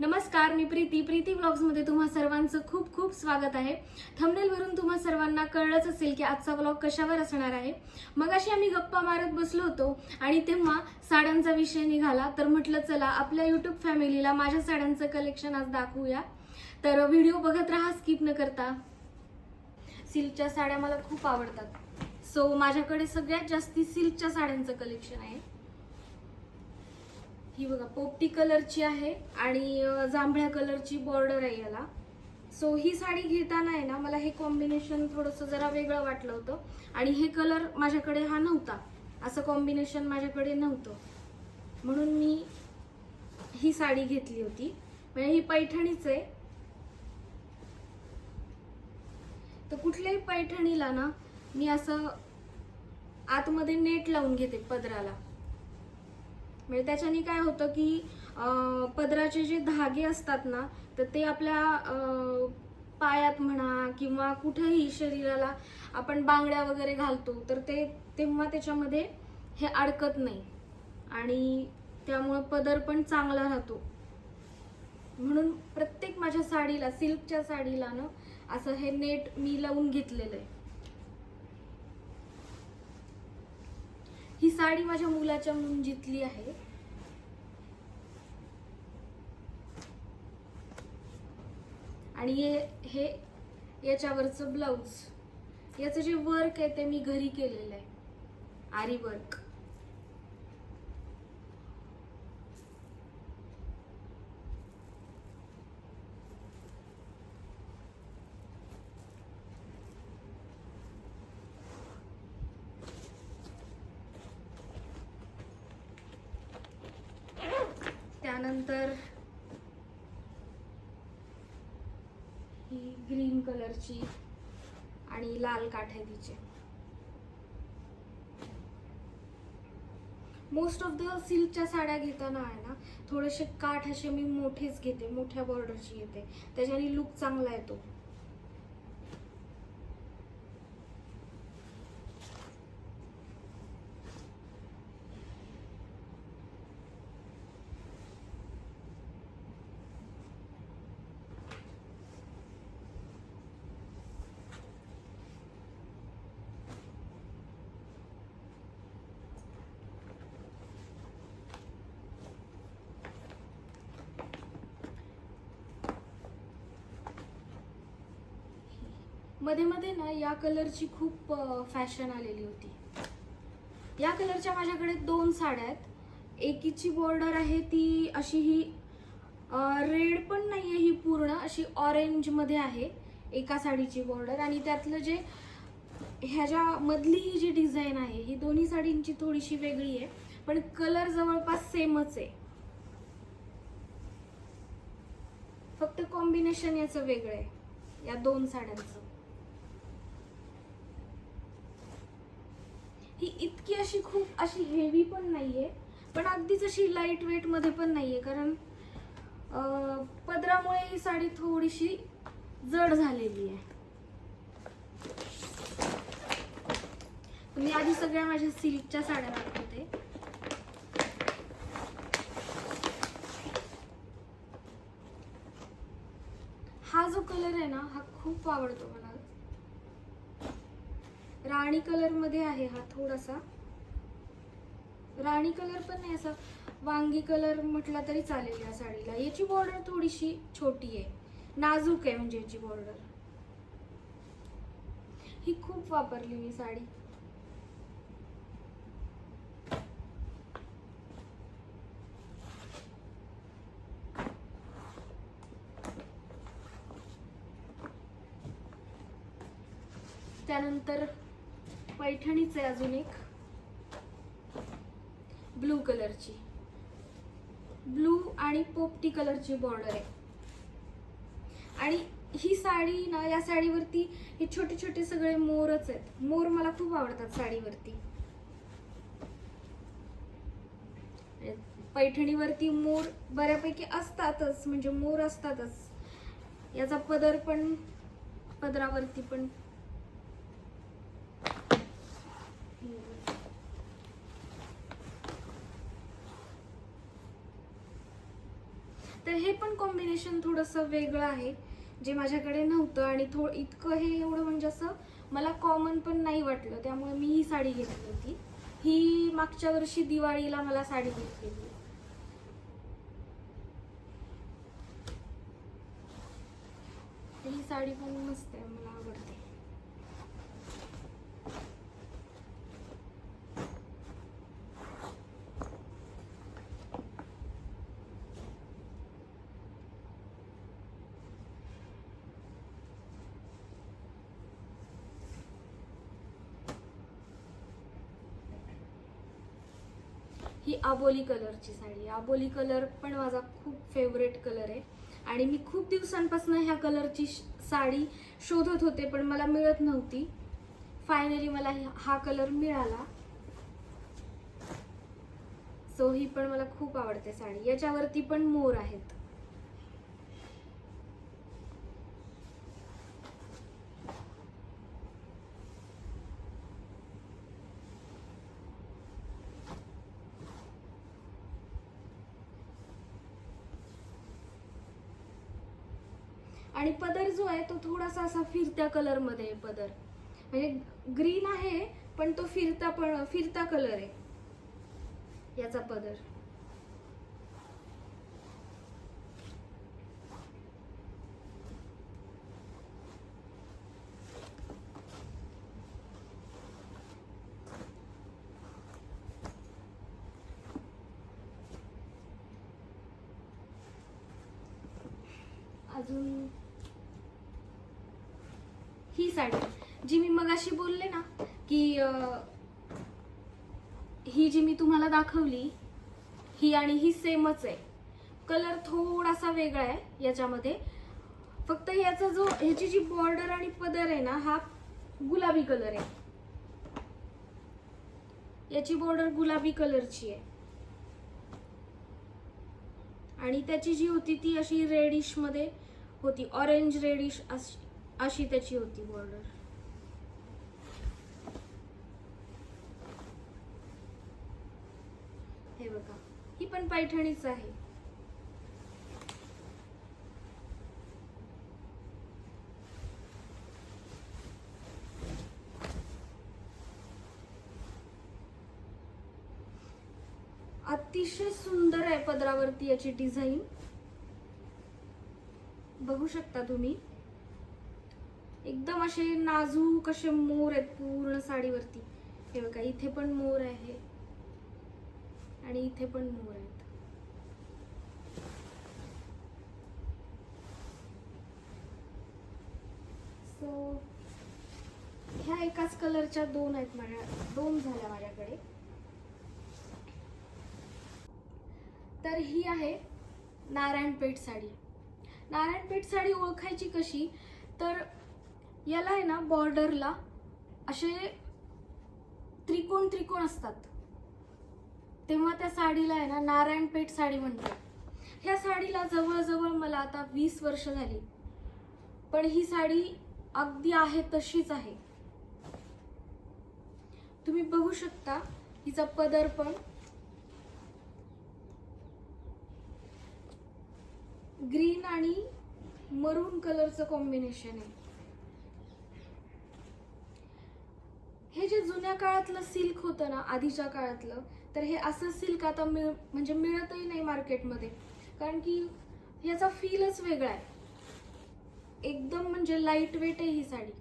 नमस्कार मी प्रीती. प्रीती मध्ये तुम्हा सर्वांचं खूप खूप स्वागत आहे. थंबनेल वरून तुम्हा सर्वांना कळलंच असेल की आजचा ब्लॉग कशावर असणार आहे. मग अशी आम्ही गप्पा मारत बसलो होतो आणि तेव्हा साड्यांचा विषय निघाला. तर म्हटलं चला आपल्या युट्यूब फॅमिलीला माझ्या साड्यांचं कलेक्शन आज दाखवूया. तर व्हिडिओ बघत राहा स्किप न करता. सिल्कच्या साड्या मला खूप आवडतात. सो माझ्याकडे सगळ्यात जास्ती सिल्कच्या साड्यांचं कलेक्शन आहे. ही बघा पोपटी कलरची आहे आणि जांभळ्या कलरची बॉर्डर आहे याला. सो ही साडी घेताना आहे ना मला हे कॉम्बिनेशन थोडंसं जरा वेगळं वाटलं होतं. आणि हे कलर माझ्याकडे हा नव्हता. असं कॉम्बिनेशन माझ्याकडे नव्हतं. म्हणून मी ही साडी घेतली होती. म्हणजे ही पैठणीच आहे. तर कुठल्याही पैठणीला ना मी असं आतमध्ये नेट लावून घेते पदराला. म्हणजे त्याच्याने काय होतं की पदराचे जे धागे असतात ना तर ते आपल्या पायात म्हणा किंवा कुठेही शरीराला आपण बांगड्या वगैरे घालतो तर ते तेव्हा त्याच्यामध्ये हे अडकत नाही. आणि त्यामुळं पदर पण चांगला राहतो. म्हणून प्रत्येक माझ्या साडीला सिल्कच्या साडीला ना असं हे नेट मी लावून घेतलेलं आहे. ही साडी माझ्या मुलाच्या म्हणून जितली आहे. आणि हे हे याच्यावरचं ब्लाऊज याचं जे वर्क आहे ते मी घरी केलेलं आहे. आरी वर्क त्यानंतर ही ग्रीन कलरची आणि लाल काठ आहे तिचे मोस्ट ऑफ द सिल्कच्या साड्या घेताना आहे ना थोडेसे काठ असे मी मोठेच घेते मोठ्या बॉर्डरची घेते. त्याच्याने लुक चांगला येतो. मध्ये मध्ये ना या कलरची खूप फॅशन आलेली होती. या कलरच्या माझ्याकडे दोन साड्या आहेत. एकीची बॉर्डर आहे ती अशी ही रेड पण नाही आहे ही पूर्ण अशी ऑरेंजमध्ये आहे एका साडीची बॉर्डर आणि त्यातलं जे ह्याच्या मधली ही जी डिझाईन आहे ही दोन्ही साडींची थोडीशी वेगळी आहे पण कलर जवळपास सेमच आहे. फक्त कॉम्बिनेशन याचं वेगळं आहे या दोन साड्यांचं. ही इतकी अशी खूप अशी हेवी पण नाही आहे पण अगदीच अशी लाइट वेटमध्ये पण नाही आहे कारण पदरामुळे ही साडी थोडीशी जड झालेली आहे. मी आधी सगळ्या माझ्या सिल्कच्या साड्या दाखवते. हा जो कलर आहे ना हा खूप आवडतो मला. राणी कलरमध्ये आहे हा थोडासा. राणी कलर पण नाही असा. वांगी कलर म्हटला तरी चालेल या साडीला. याची बॉर्डर थोडीशी छोटी आहे. नाजूक आहे म्हणजे याची बॉर्डर ही खूप वापरली मी साडी. त्यानंतर पैठणीच आहे अजून एक. ब्लू कलरची ब्लू आणि पोपटी कलरची बॉर्डर आहे. आणि ही साडी ना या साडीवरती हे छोटे छोटे सगळे मोरच आहेत. मोर मला खूप आवडतात साडीवरती. पैठणीवरती मोर बऱ्यापैकी असतातच म्हणजे मोर असतातच. याचा पदर पण पदरावरती पण तर हे पण कॉम्बिनेशन थोडंसं वेगळं आहे. जे माझ्याकडे नव्हतं आणि थो इतकं हे एवढं म्हणजे असं मला कॉमन पण नाही वाटलं. त्यामुळे मी ही साडी घेतली होती. ही मागच्या वर्षी दिवाळीला मला साडी घेतलेली ही साडी पण मस्त आहे मला आवडते ही आबोली कलरची साडी. आहे. आबोली कलर पण माझा खूप फेवरेट कलर आहे. आणि मी खूप दिवसांपासून ह्या कलरची श- साडी शोधत होते पण मला मिळत नव्हती. फायनली मला हा कलर मिळाला. सो ही पण मला खूप आवडते साडी. याच्यावरती पण मोर आहेत. आणि पदर जो आहे तो थोडासा असा फिरत्या कलरमध्ये आहे पदर. म्हणजे ग्रीन आहे पण तो फिरता पण फिरता कलर आहे. याचा पदर. अजून साडी जी मी मगाशी बोलले ना की ही जी मी तुम्हाला दाखवली ही आणि ही सेमच आहे. कलर थोडासा वेगळा आहे याच्यामध्ये. फक्त याचा जो ह्याची जी बॉर्डर आणि पदर आहे ना हा गुलाबी कलर आहे. याची बॉर्डर गुलाबी कलरची आहे. आणि त्याची जी होती ती अशी रेडिशमध्ये होती. ऑरेंज रेडिश अशी. अशी त्याची होती बॉर्डर हे बघा ही पण पैठणीच आहे. अतिशय सुंदर आहे पदरावरती याची डिझाईन बघू शकता तुम्ही. एकदम असे नाजूक असे मोर आहेत पूर्ण साडीवरती. हे बघा इथे पण मोर आहे. आणि इथे पण मोर आहेत. सो ह्या एकाच कलरच्या दोन आहेत माझ्या दोन झाल्या माझ्याकडे. तर ही आहे नारायणपेठ साडी. नारायणपेठ साडी ओळखायची कशी? तर याला आहे ना बॉर्डरला असे त्रिकोण त्रिकोण असतात. तेव्हा त्या साडीला आहे ना नारायणपेठ साडी म्हणतात. ह्या साडीला जवळजवळ मला आता वीस वर्ष झाली. पण ही साडी अगदी आहे तशीच आहे. तुम्ही बघू शकता हिचा पदर पण ग्रीन आणि मरून कलरचं कॉम्बिनेशन आहे. हे जे जुन्या काळातलं सिल्क होतं ना आधीच्या काळातलं तर हे असं सिल्क आता मिळ म्हणजे मिळतही नाही मार्केटमध्ये. कारण की याचा फीलच वेगळा आहे. एकदम म्हणजे लाइट वेट आहे ही साडी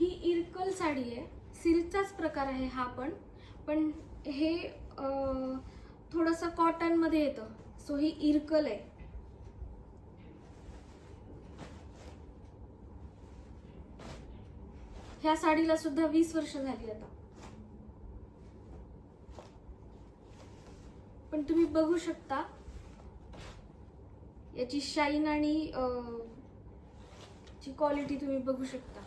ही इरकल साडी आहे. सिल्कचाच प्रकार आहे हा पण. पण हे थोडंसं कॉटनमध्ये येतं. सो ही इरकल आहे. ह्या साडीला सुद्धा वीस वर्ष झाली आता. पण तुम्ही बघू शकता याची शाईन आणि ची क्वालिटी तुम्ही बघू शकता.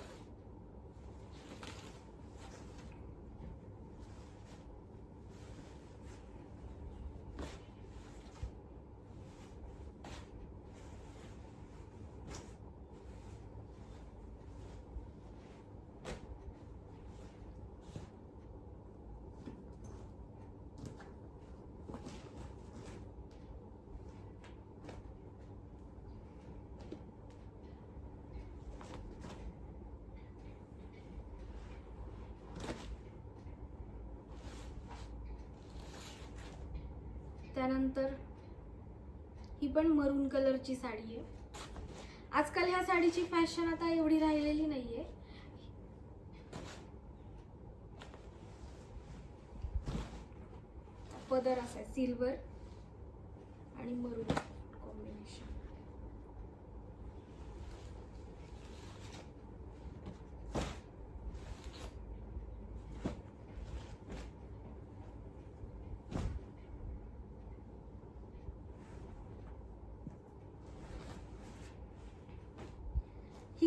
त्यानंतर ही पण मरून कलरची साडी आहे. आजकाल ह्या साडीची फॅशन आता एवढी राहिलेली नाहीये. पदर असा सिल्वर आणि मरून कॉम्बिनेशन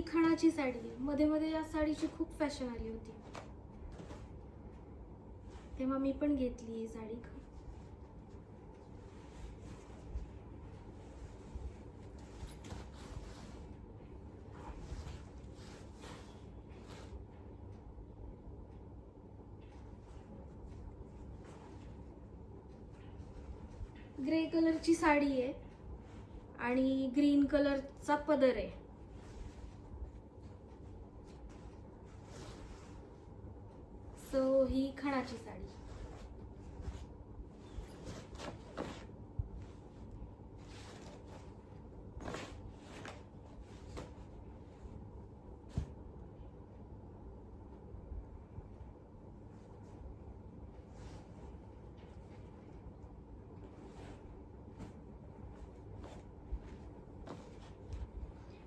ती खणाची साडी आहे. मध्ये मध्ये या साडीची खूप फॅशन आली होती. तेव्हा मी पण घेतली ही साडी. ग्रे कलरची साडी आहे आणि ग्रीन कलरचा पदर आहे. सो ही खणाची साडी.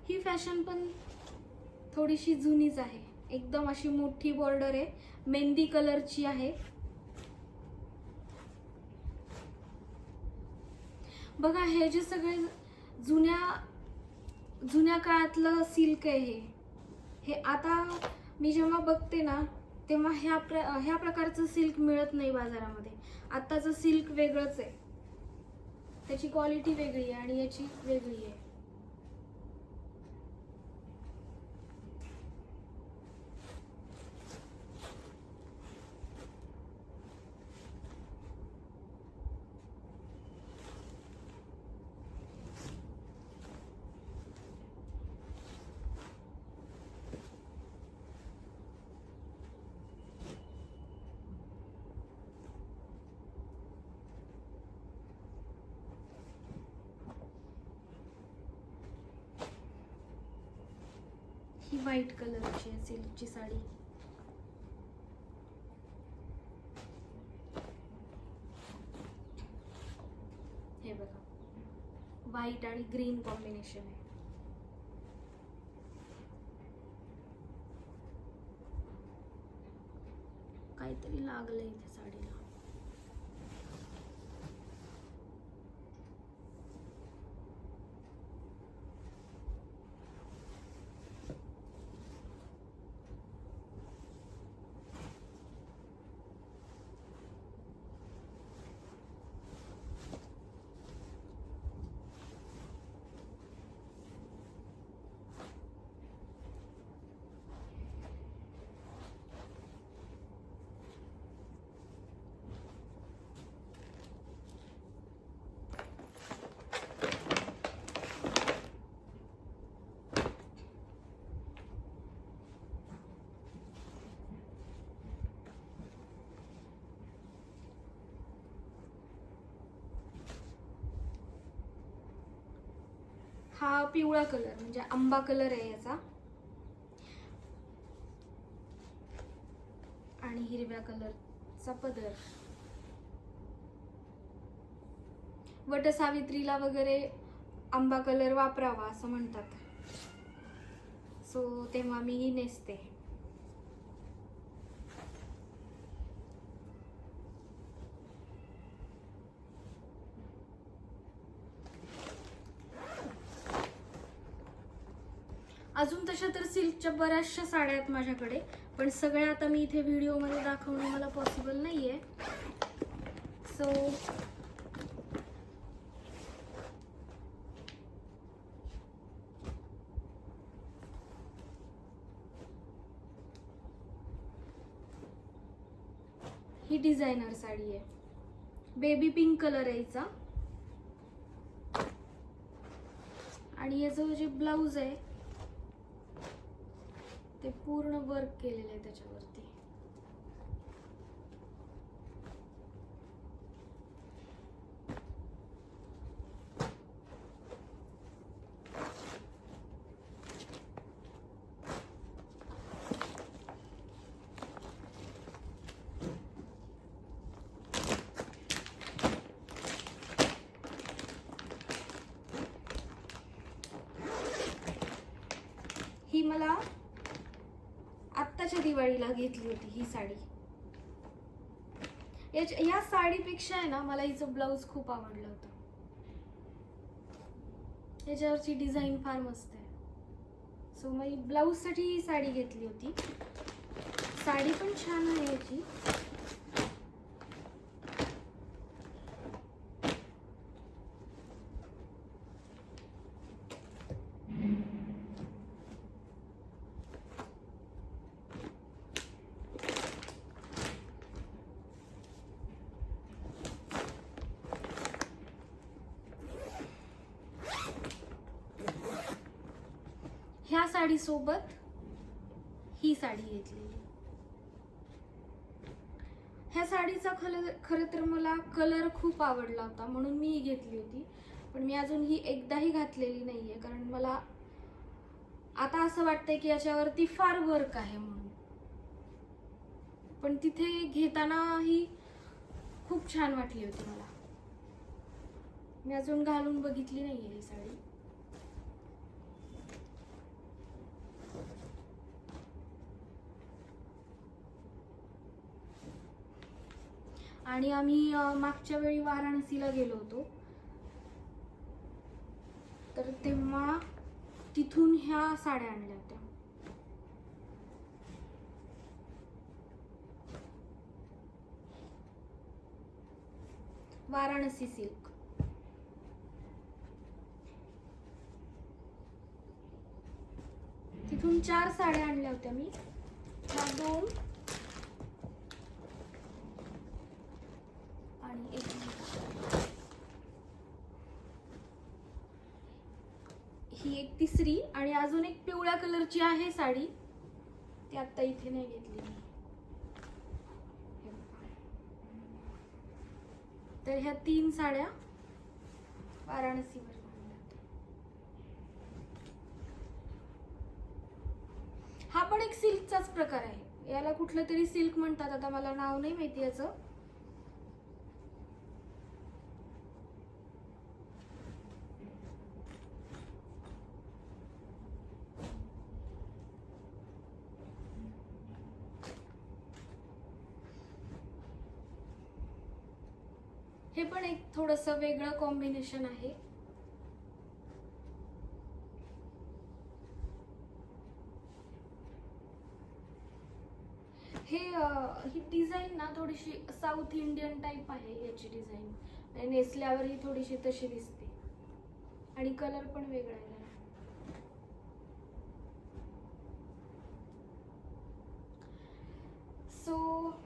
ही फॅशन पण थोडीशी जुनीच आहे. एकदम अशी मोठी बॉर्डर आहे. मेहंदी कलरची आहे. बघा हे जे सगळे जुन्या जुन्या काळातलं सिल्क आहे हे. हे आता मी जेव्हा बघते ना तेव्हा ह्या प्र ह्या प्रकारचं सिल्क मिळत नाही बाजारामध्ये. आत्ताचं सिल्क वेगळंच आहे. त्याची क्वालिटी वेगळी आहे आणि याची वेगळी आहे. ही व्हाईट कलरची आहे सिल्कची साडी. हे बघा. व्हाईट आणि ग्रीन कॉम्बिनेशन आहे. काहीतरी लागलं इथे साडीला. हा पिवळा कलर म्हणजे आंबा कलर आहे याचा. आणि हिरव्या कलरचा पदर. वटसावित्रीला वगैरे आंबा कलर वापरावा असं म्हणतात. सो तेव्हा मी ही नेसते अजून तशा तर सिल्कच्या बऱ्याचशा साड्या आहेत माझ्याकडे पण सगळ्या आता मी इथे व्हिडिओमध्ये दाखवणं मला पॉसिबल नाही आहे सो ही डिझायनर साडी आहे. बेबी पिंक कलर आहे हिचा. आणि याचं जे ब्लाऊज आहे ते पूर्ण वर्क केलेलं आहे त्याच्यावरती. ही मला दिवाळीला घेतली होती ही साडी. याच्या या साडीपेक्षा आहे ना मला हिचं ब्लाऊज खूप आवडलं होतं. याच्यावरची डिझाईन फार मस्त आहे. सो मी ब्लाऊजसाठी ही साडी घेतली होती. साडी पण छान आहे याची ह्या साडीसोबत ही साडी घेतलेली. ह्या साडीचा खरं खरं तर मला कलर खूप आवडला होता म्हणून मी ही घेतली होती. पण मी अजून ही एकदाही घातलेली नाही आहे कारण मला आता असं वाटतंय की याच्यावरती फार वर्क आहे म्हणून. पण तिथे घेताना ही खूप छान वाटली होती मला. मी अजून घालून बघितली नाही आहे ही साडी. आणि आम्ही मागच्या वेळी वाराणसीला गेलो होतो. तर तेव्हा तिथून ह्या साड्या आणल्या होत्या. वाराणसी सिल्क. तिथून चार साड्या आणल्या होत्या मी. ह्या दोन आणि एक मिनिट. ही एक तिसरी आणि अजून एक पिवळ्या कलरची आहे साडी. ती आता इथे नाही घेतली तर ह्या तीन साड्या वाराणसीवर हा पण एक सिल्कचाच प्रकार आहे. याला कुठलं तरी सिल्क म्हणतात. आता मला नाव नाही माहिती याचं हे पण एक थोडस वेगळं कॉम्बिनेशन आहे. हे ही डिझाईन ना थोडीशी साऊथ इंडियन टाईप आहे याची डिझाईन नेसल्यावर ही थोडीशी तशी दिसते. आणि कलर पण वेगळा आहे. सो सो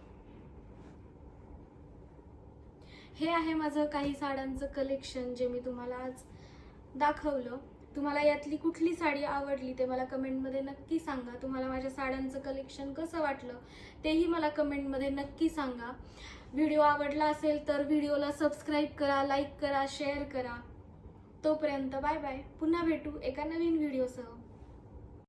हे आहे माझं काही साड्यांचं कलेक्शन जे मी तुम्हाला आज दाखवलं. तुम्हाला यातली कुठली साडी आवडली ते मला कमेंटमध्ये नक्की सांगा. तुम्हाला माझ्या साड्यांचं कलेक्शन कसं वाटलं तेही मला कमेंटमध्ये नक्की सांगा. व्हिडिओ आवडला असेल तर व्हिडिओला सबस्क्राईब करा लाईक करा शेअर करा. तोपर्यंत बाय बाय पुन्हा भेटू एका नवीन व्हिडिओसह.